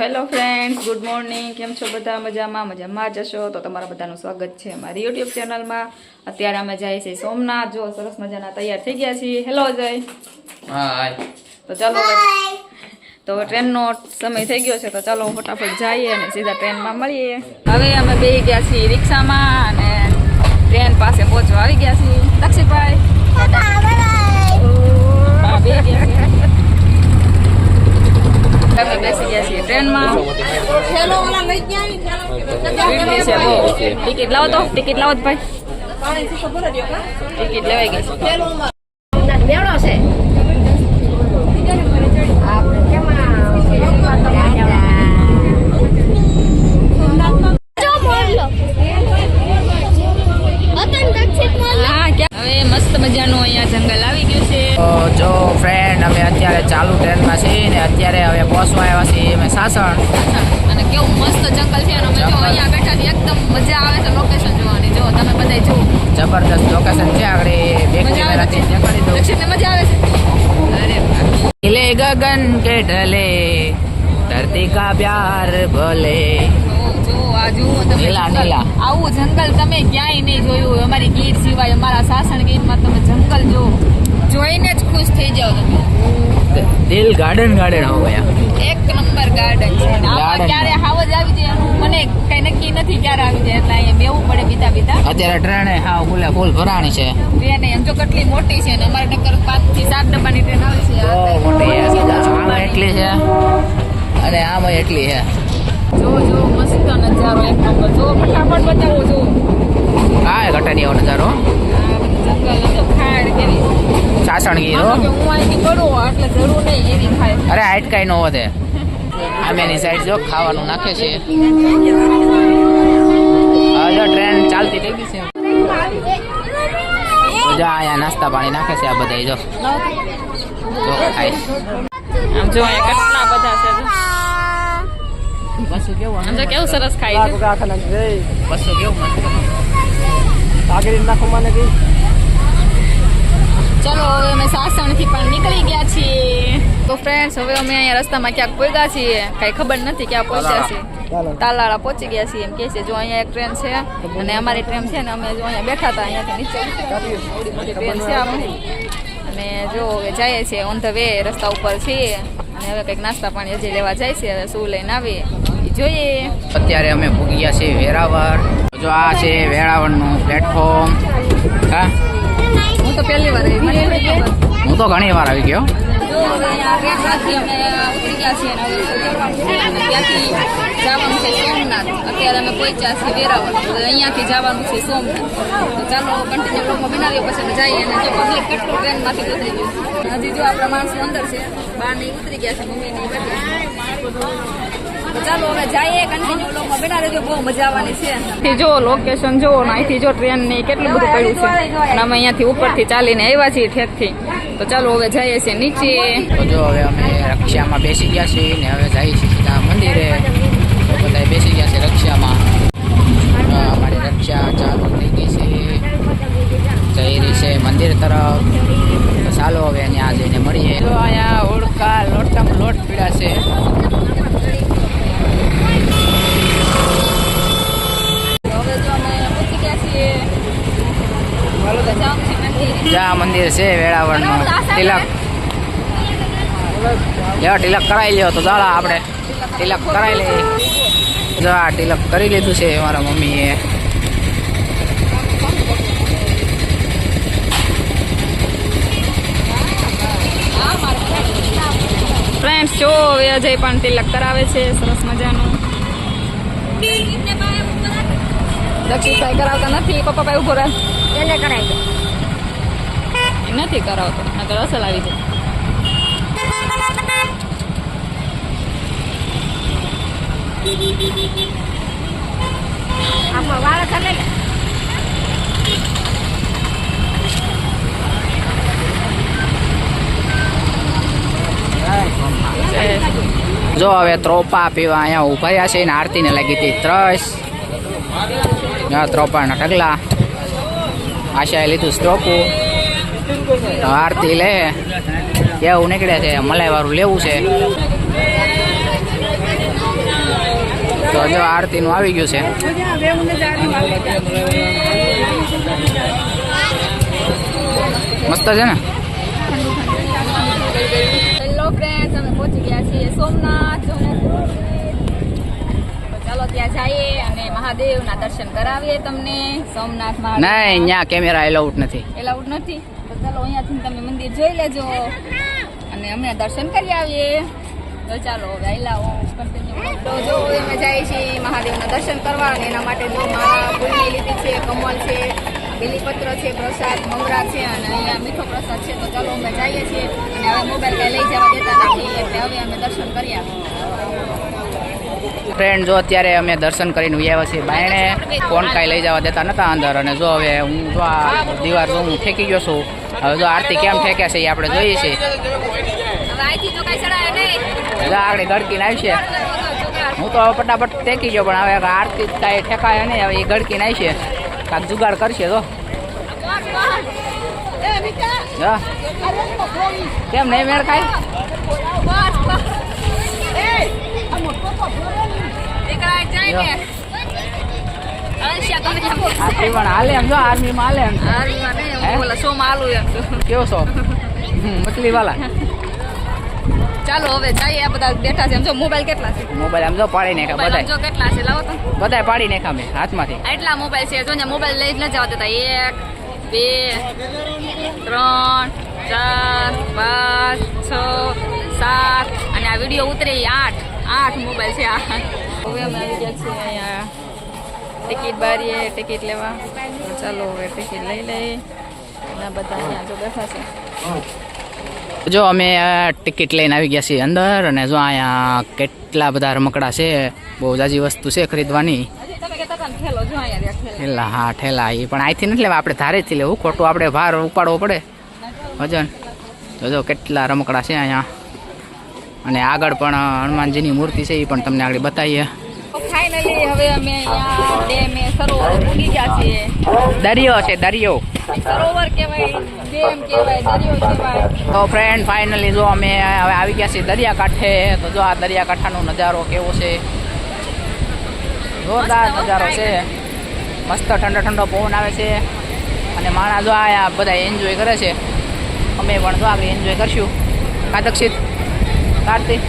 Hello friends good morning. કેમ છો બધા? મજામાં? મજામાં જશો તો તમારા બધાનું સ્વાગત છે અમારી યુટ્યુબ ચેનલમાં. અત્યારે અમે જાય છે સોમનાથ. જો સરસ મજાના તૈયાર થઈ ગયા છીએ. હેલો જય. હાય. તો ચાલો તો ટ્રેનનો સમય થઈ ગયો છે તો ચાલો ફટાફટ જઈએ અને સીધા ટ્રેનમાં મળીએ. હવે અમે બે ગયા છીએ રિક્ષામાં અને ટ્રેન પાસે પહોંચવા આવી ગયા છીએ. દક્ષિભાઈ હા, બે ગયા છીએ અમે બેસી ગયા છીએ ટ્રેનમાં. ટિકિટ લાવો તો ટિકિટ લાવો ભાઈ. ટિકિટ લેવાઈ ગઈ. છે બેવડો છે હા ક્યાં હવે મસ્ત મજાનું અહીંયા જંગલ આવી ગયું છે તો જો ફ્રેન્ડ અમે અત્યારે ચાલુ ટ્રેનમાં છીએ ને અત્યારે હવે પહોંચવા આવ્યા છે અમે સાસણ. અને કેવું મસ્ત જંગલ છે અને જો અહીંયા બેઠા છીએ એકદમ મજા આવે છે લોકેશન જોવાની. જો તમે બધા જો જબરદસ્ત લોકેશન છે આગળ બેક કેમેરા થી દેખાડી દઉં. લક્ષ્મી મજા આવે છે. અરે ખીલે ગગન કે ઢલે ધરતી કા પ્યાર ભલે. આવું જંગલ તમે ક્યાંય નહીં જોયું. અમારી ગીર સિવાય અમારા સાસણ ગીરમાં તમે જંગલ જો જોઈને જ ખુશ થઈ જાવ તમે. દિલ ગાર્ડન ગાર્ડન આવો અહીંયા. એક નંબર ગાર્ડન છે. ક્યારે હાવ જ આવી જાય એનું મને કઈ નક્કી નથી ક્યારે આવી જાય એટલે અહીંયા બેવું પડે બીતા બીતા. અત્યારે ટ્રેને હા ફૂલે ફૂલ ભરાણી છે. ટ્રેન એમ તો કેટલી મોટી છે ને અમારે નક્કર પાંચથી સાત ડબ્બાની ટ્રેન આવે છે. મોટી એટલી છે. અને આમાં એટલી છે. જો જો મસ્ત નજારો એક નંબર જો ફટાફટ બતાવો જો નજારો. હું અહીંથી કરું એટલે જરૂર નહીં અરે હાઈટ કઈ ન વધે. આમેની સાઈડ જો ખાવાનું નાખે છે. હા ટ્રેન ચાલતી થઈ ગઈ છે. જો અહીંયા નાસ્તા પાણી નાખે છે આ બધા જો. જો ખાય આમ જો અહીંયા કેટલા બધા છે. બસો કેવું આમ જો કેવું સરસ ખાય છે બસો કેવું મસ્ત ચલો હવે અમે સાસણથી પણ નીકળી ગયા છીએ તો ફ્રેન્ડ્સ હવે અમે અહીંયા રસ્તામાં ક્યાંક પહોંચ્યા છીએ કઈ ખબર નથી ક્યાં પહોંચ્યા છીએ તાલાળા પહોંચી ગયા છીએ એમ કે છે જો અહીંયા એક ટ્રેન છે અને અમારી ટ્રેન છે ને અમે જો અહીંયા બેઠા હતા અહીંયાથી નીચે મોટી ટ્રેન છે આપણી અને જો હવે જઈએ છીએ ઓન ધ વે રસ્તા ઉપર છીએ અને હવે કંઈક નાસ્તા પાણી હજી લેવા જાય છે હવે શું લઈને આવીએ જોઈએ. અત્યારે અમે ભૂગ્યા છીએ વેરાવળ. જો આ છે વેરાવળનું પ્લેટફોર્મ હા? હું તો પહેલી વાર આવી હું તો ઘણી વાર આવી ગયો. હજી જો આપણા માણસો અંદર છે બહારની ઉતરી ગયા છે મમ્મી ની ચાલો હવે જઈએ કન્ટિન્યુ બ્લોગમાં બેઠા રહેજો બહુ મજા આવવાની છે. જો લોકેશન જો અહીંથી જો ટ્રેનની કેટલું બધું પડ્યું છે. અને અમે અહીંયાથી ઉપરથી ચાલીને આવ્યા છીએ ઠેકથી તો ચાલો હવે જઈએ છીએ નીચે. તો જો હવે અમે રક્ષામાં બેસી ગયા છીએ ને હવે જઈએ છીએ સીધા મંદિરે. તો બધા બેસી ગયા છે રક્ષામાં. અમારી રક્ષા ચાલુ થઈ ગઈ છે. જઈ રહી છે મંદિર તરફ. ચાલો હવે ત્યાં જઈને મળીએ. જો અહીંયા ઓળખા લોટકામાં લોટ પીડા છે હવે જો અમે પહોંચી ગયા છીએ હવે જવાનું છે મંદિરે. જ્યાં મંદિર છે વેળાવળનું. તિલક. લ્યો તિલક કરાવી લ્યો તો ચાલો આપણે તિલક કરાવી લઈએ. જો આ તિલક કરી લીધું છે મારા મમ્મીએ. ફ્રેન્ડ્સ જો અજય પણ તિલક કરાવે છે સરસ મજાનું. દક્ષિણભાઈ કરાવતા નથી પપ્પા ભાઈ ઊભો રહે. એને કરાવી દે. નથી કરાવતો નકર અસલ આવી જાય. આપણો વાળ ખરે ને. જો હવે ત્રોપા પીવા અહીંયા ઊભા છે ને આરતીને લાગી હતી ત્રસ. હા ત્રોપાના આશા એ લીધું સ્ટોપું આરતી લે. કેવું નીકળે છે? મલાઈવાળું લેવું છે. જો આરતીનું આવી ગયું છે. મસ્ત છે ને હેલો ફ્રેન્ડ્સ અમે પહોંચી ગયા છીએ સોમનાથ તો ચાલો ત્યાં જઈએ અને મહાદેવના દર્શન કરાવીએ તમને. સોમનાથ ના અહીંયા કેમેરા એલાઉડ નથી. એલાઉડ નથી? તો ચાલો અહીંયાથી તમે મંદિર જોઈ લેજો. અને અમે દર્શન કરી આવીએ. તો ચાલો હવે આયલા તો જો અમે જઈએ છીએ મહાદેવના દર્શન કરવા અને એના માટે જો ફૂલની લીધી છે કમલ છે બીલીપત્ર છે પ્રસાદ મમરા છે અને અહીંયા મીઠો પ્રસાદ છે. તો ચાલો અમે જઈએ છીએ. અને હવે મોબાઈલ કઈ લઈ જવા દેતા નથી એટલે હવે અમે દર્શન કરી આવીએ. ફ્રેન્ડ જો અત્યારે અમે દર્શન કરીને આવ્યા છીએ બાયણે ફોન કાંઈ લઈ જવા દેતા નતા અંદર. અને જો હવે હું જો આ દીવાર જો હું ઠેકી ગયો છું હવે જો આરતી કેમ ઠેકે છે એ આપણે જોઈએ છીએ. જો આગળ ગડકીને આવી છે હું તો હવે ફટાફટ ટેકી ગયો પણ હવે આરતી કાંઈ ઠેકાય નહીં હવે એ ગડકીને આવી છે કાંઈક જુગાડ કરશે તો. કેમ નહીં મેળ ખાય? પણ હાલે એમ જો આર્મીમાં હાલે એમ. કેવો શો મછલી વાલા ચાલો હવે જઈએ આ બધા બેઠા છે. એમ જો મોબાઈલ કેટલા છે? મોબાઈલ આમ જો પાડી નાખા બધા જો કેટલા છે લાવો તો. બધા પાડી નાખા મેં હાથમાંથી. એટલા મોબાઈલ છે. જો ને મોબાઈલ લઈ જ ન જવા દેતા. એક બે ત્રણ ચાર પાંચ છ સાત. અને આ વીડિયો ઉતરે આઠ. આઠ મોબાઈલ છે આ. હવે અમે આવી ગયા છીએ અહીંયા ટિકિટ બારીએ ટિકિટ લેવા. તો ચાલો હવે ટિકિટ લઈ લઈએ. અને બધા અહીંયા જો બેઠા છે. જો અમે ટિકિટ લઈને આવી ગયા છીએ અંદર અને જો અહીંયા કેટલા બધા રમકડા છે બહુ જાજી વસ્તુ છે ખરીદવાની. ઠેલા હા ઠેલા એ પણ અહીંથી નથી લેવા આપણે ધારેથી લેવું ખોટું આપણે ભાર ઉપાડવો પડે. વજન જો જો કેટલા રમકડા છે અહીંયા. અને આગળ પણ હનુમાનજીની મૂર્તિ છે એ પણ તમને આગળ બતાવીએ. ફાઇનલી હવે અમે અહીંયા ડેમે સરોવર પૂગી ગયા છીએ. દરિયો છે દરિયો. સરોવર કહેવાય ડેમ કહેવાય દરિયો કહેવાય. તો ફ્રેન્ડ ફાઇનલી જો અમે હવે આવી ગયા છીએ દરિયાકાંઠે તો જો આ દરિયાકાંઠાનો નજારો કેવો છે? જોરદાર નજારો છે. મસ્ત ઠંડો ઠંડો પવન આવે છે. અને માણસ જો આ બધા એન્જોય કરે છે. અમે પણ જો આગળ એન્જોય કરશું. કા દક્ષિત કાર્તિક.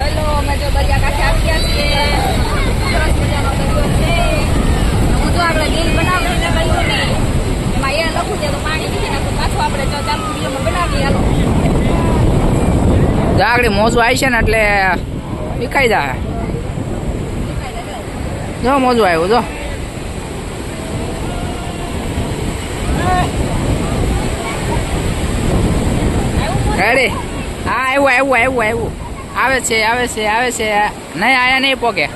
હેલો અમે જો દરિયાકાંઠે આવી ગયા છીએ. સરસ મજાનો દરિયો છે. હું જો આપણે દિલ બનાવીને કહ્યું ને. એમાં એ લખું છે તો પાણી નીકળી નાખું પાછું આપણે જો ચાલુ વિડીયોમાં બનાવીએ. હાલો. આગળ મોજું આવી છે ને એટલે વિખાઈ જાય જો મોજું આવ્યું જો. રેડી હા આવ્યું આવ્યું આવ્યું આવ્યું આવે છે આવે છે આવે છે. નહીં, આયા નહીં પોકે.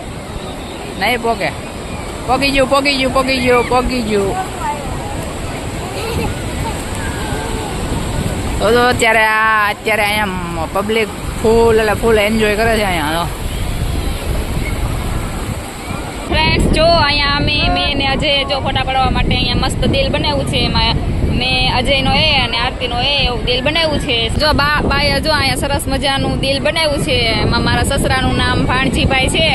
નહીં પોકે. પોકી ગયું પોગી ગયું પોગી ગયું પોગી ગયું. તો તો અત્યારે આ, અત્યારે અહીંયા પબ્લિક ફૂલ એટલે ફૂલ એન્જોય કરે છે અહીંયા તો ફ્રેન્ડ્સ જો, અહીંયા અમે, મેં ને અજય જો ફોટા પાડવા માટે અહીંયા મસ્ત દિલ બનાવ્યું છે એમાં. મેં અજયનો એ અને આરતીનો એ એવું દિલ બનાવ્યું છે. જો બા બાએ જો અહીંયા સરસ મજાનું દિલ બનાવ્યું છે એમાં મારા સસરાનું નામ ભાણજીભાઈ છે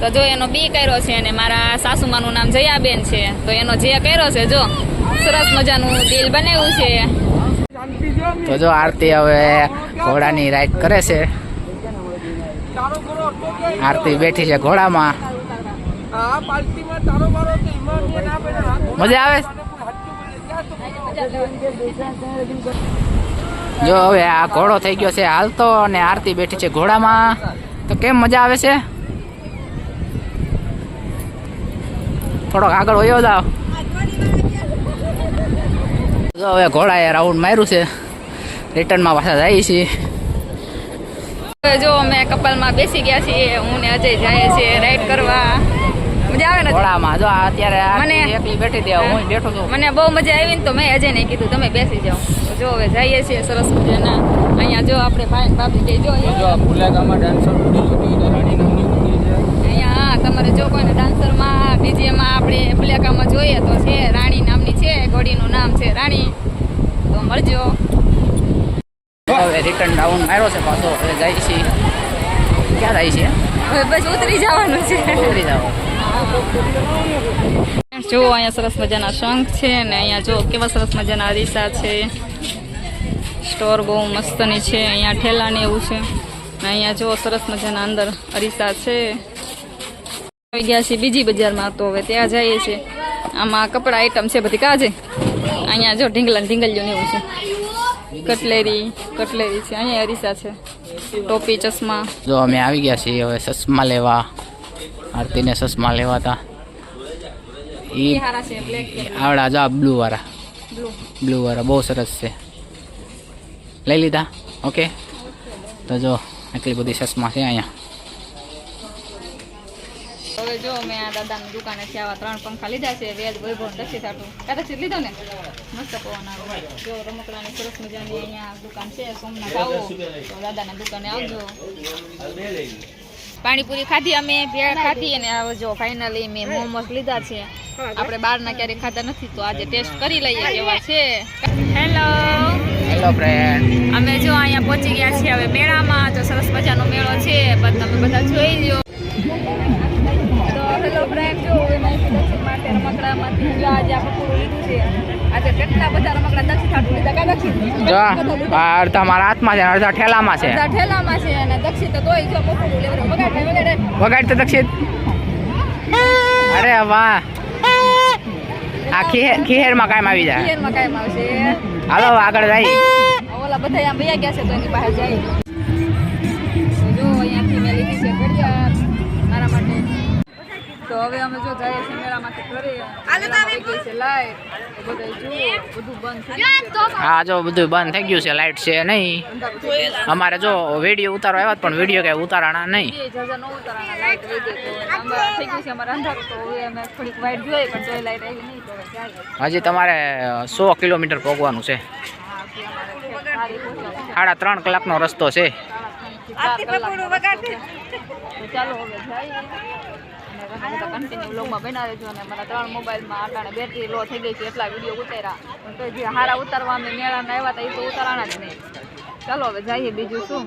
તો જો એનો બી કર્યો છે અને મારા સાસુમાનું નામ જયાબેન છે તો એનો જે કર્યો છે જો સરસ મજાનું દિલ બનાવ્યું છે. તો જો આરતી હવે ઘોડાની રાઈડ કરે છે. આરતી બેઠી છે ઘોડામાં. મજા આવે? જો હવે આ ઘોડો થઈ ગયો છે હાલતો અને આરતી બેઠી છે ઘોડામાં. તો કેમ મજા આવે છે? થોડોક આગળ વયો જાવ જો હવે ઘોડાએ રાઉન્ડ માર્યું છે. રિટર્નમાં પાછા જાય છે. હવે જો અમે કપલમાં બેસી ગયા છીએ, હું ને અજય જાય છે રાઈડ કરવા. મજા આવે ને ઘોડામાં જો અત્યારે મને- એકલી બેઠી દે હું બેઠો છું. મને બહુ મજા આવી ને તો મેં અજયને કીધું તમે બેસી જાઓ. જો હવે જઈએ છીએ સરસ મજાના. અહીંયા જો આપણે ભાઈ ભાભી કે જો અહીંયા હા તમારે જો કોઈને ડાન્સરમાં બીજીએમાં આપણે ફુલેકામાં જોઈએ તો છે રાણી નામની છે ઘોડીનું નામ છે રાણી. તો મળજો. હવે રિટર્ન ડાઉન માર્યો છે પાછો હવે જાય છે ક્યાં જાય છે? હવે બસ ઉતરી જવાનું છે. ઉતરી જાઓ જો અહીંયા સરસ મજાના શંખ છે ને અહીંયા જો કેવા સરસ મજાના અરીસા છે. સ્ટોર બહુ મસ્તની છે, અહીંયા ઠેલા ને એવું છે. અને અહીંયા જો સરસ મજાના અંદર અરીસા છે. આવી ગયા છીએ બીજી બજારમાં તો હવે ત્યાં જઈએ છીએ. આમાં કપડાં આઈટમ છે બધી કાજે અહીંયા જો, ઢીંગલા ઢીંગલીઓ ને એવું છે. કટલેરી કટલેરી છે, અહીંયા અરીસા છે. ટોપી, ચશ્મા. જો, અમે આવી ગયા છીએ હવે ચશ્મા લેવા. આરતીને ચશ્મા લેવા હતા એ આવડા જો બ્લુ વાળા. બ્લુ વાળા બહુ સરસ છે. લઈ લીધા? ઓકે તો જો આટલી બધી ચશ્મા છે અહીંયા. હવે જો મેં આ દાદાની દુકાને છે આવા ત્રણ પંખા લીધા છે વેદ વૈભવ દક્ષિત આટું છે લીધો ને? મસ્ત પવન આવે. જો રમકડાની સરસ મજાની અહીંયા દુકાન છે સોમનાથ આવો. તો દાદાના દુકાને આવજો. પાણીપુરી ખાધી અમે ભેળ ખાધી અને હવે જો ફાઇનલી મેં મોમોસ લીધા છે. આપણે બહારના ક્યારેય ખાધા નથી તો આજે ટેસ્ટ કરી લઈએ કેવા છે. હેલો હેલો ફ્રેન્ડ અમે જો અહીંયા પહોંચી ગયા છીએ હવે મેળામાં જો સરસ મજાનો મેળો છે પણ તમે બધા જોઈ લો તો હેલો ફ્રેન્ડ જો હવે માટે રમકડામાંથી આજે આપણે પૂરું લીધું છે. આજે કેટલા બધા રમકડા દક્ષિણ થાટું લીધા કા દક્ષિણ? અડધા મારા હાથમાં છે અડધા ઠેલામાં છે. બધા ઠેલામાં છે અને દક્ષિણ તો તોય જો મોકલું લેવડે વગાડે વગાડે વગાડ તો દક્ષિત અરે વાહ. આ ખીહેર ખીહેરમાં કાયમ આવી જાય. પિયરમાં કાયમ આવશે. હાલો આગળ જઈએ ઓલા બધા આમ વયા ગયા છે તો એની બહાર જાય. જો અહીંયાથી મેં લીધી છે ઘડિયાળ. મારા માટે. તો હવે અમે જો જઈએ છીએ મેળામાંથી ઘરે લાઈટ તો બધા જુઓ બધું બંધ થઈ ગયું હા જો બધું બંધ થઈ ગયું છે લાઈટ છે નહીં. અમારે જો વીડિયો ઉતારો આવ્યો પણ વીડિયો કઈ ઉતારાણા નહીં. બે જાજા ન ઉતારાના ગઈ તો આમાં થઈ ગયું છે અમારે અંધારું તો હવે અમે થોડીક વાઈટ જોઈ પણ તોય લાઈટ નહીં તો હવે જાય હજી તમારે સો કિલોમીટર પહોંચવાનું છે. પહોંચવાનું સાડા ત્રણ કલાકનો રસ્તો છે. ચાલો હવે જઈએ અને કન્ટિન્યુ વ્લોગમાં બનાવે છો અને મારા ત્રણ મોબાઈલમાં આટાણે બેટરી લો થઈ ગઈ છે એટલા વીડિયો ઉતાર્યા તો જે હારા ઉતારવા અમે મેળામાં આવ્યા હતા તો ઉતારવાના જ નહીં ચાલો હવે જઈએ બીજું શું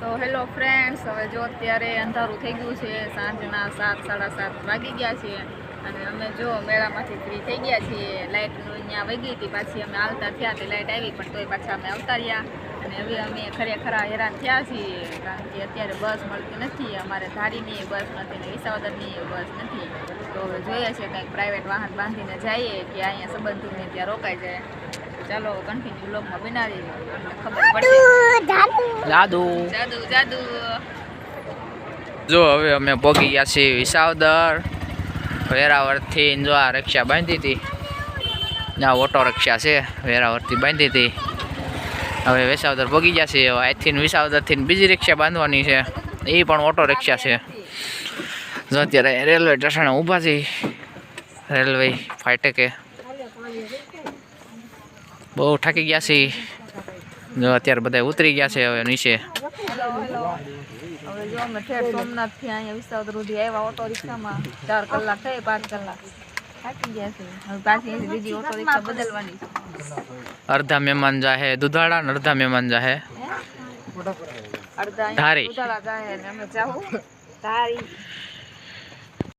તો હેલો ફ્રેન્ડ્સ હવે જો અત્યારે અંધારું થઈ ગયું છે સાંજના સાત સાડા સાત વાગી ગયા છે અને અમે જો મેળામાંથી ફ્રી થઈ ગયા છીએ લાઇટનું અહીંયા વહી હતી પાછી અમે આવતા થયા તે લાઇટ આવી પણ તોય પાછા અમે આવતા રહ્યા અને હવે અમે ખરેખર હેરાન થયા છીએ કારણ કે અત્યારે બસ મળતી નથી અમારે ધારીની બસ નથી ને વિસાવદરની બસ નથી. તો હવે જોઈએ છે કંઈક પ્રાઇવેટ વાહન બાંધીને જઈએ કે અહીંયા સંબંધીને ત્યાં રોકાઈ જાય. ચાલો કન્ટિન્યુ બ્લોગમાં બનાવી અમને ખબર પડશે. જાદુ. જાદુ જાદુ. જો હવે અમે પહોંચી ગયા છીએ વિસાવદર. વેરાવળથી જો આ રિક્ષા બાંધી હતી. આ ઓટો રિક્ષા છે વેરાવળથી બાંધી હતી. હવે વેસાવદર ભોગી ગયા છે અહીંથી વિસાવદરથી બીજી રિક્ષા બાંધવાની છે. એ પણ ઓટો રિક્ષા છે. જો અત્યારે રેલવે સ્ટેશને ઊભા છે રેલવે ફાટકે. બહુ થાકી ગયા છે જો અત્યારે બધા ઉતરી ગયા છે હવે નીચે. હવે જો અમે ઠેર અહીંયા વિસાવદર સુધી આવ્યા ઓટો રિક્ષામાં. ચાર કલાક થઈ, પાંચ કલાક. થાકી ગયા છે હવે પાછી બીજી ઓટો રિક્ષા બદલવાની છે. અડધા મહેમાન જાહે દુધાળા ને અડધા મહેમાન જાહે. અડધા ધારી. ઉતાળા જાય ને અમે જાવું ધારી.